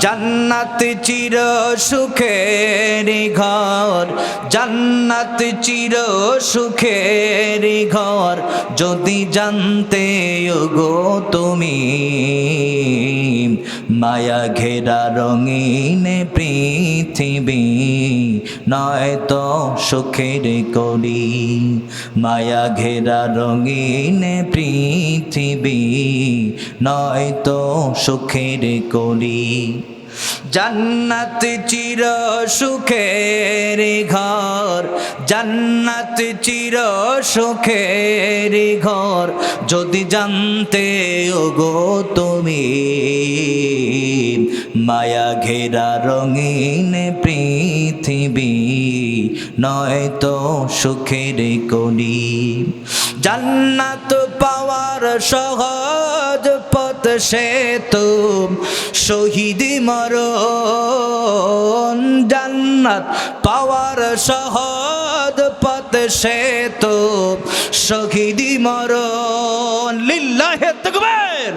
জান্নাত চির সুখের ঘর জান্নাত চির সুখের ঘর। যদি জানতে গো তুমি মায়া ঘেরা রঙিন পৃথিবী। নয় তো সুখের করি মায়া ঘেরা রঙিন পৃথিবী। নয় তো সুখের করি জান্নাত চির সুখের ঘর, জান্নাত চির সুখের ঘর। যদি জানতে গো তুমি, মায়া ঘেরা রঙিন পৃথিবী নয় তো সুখের করি জান্নাত পাওয়ার সহজ পথ সে তো শহীদ মরণ, জান্নাত পাওয়ার সহজ পথ সে তো শহীদ মরণ। লিল্লাহে তকবীর।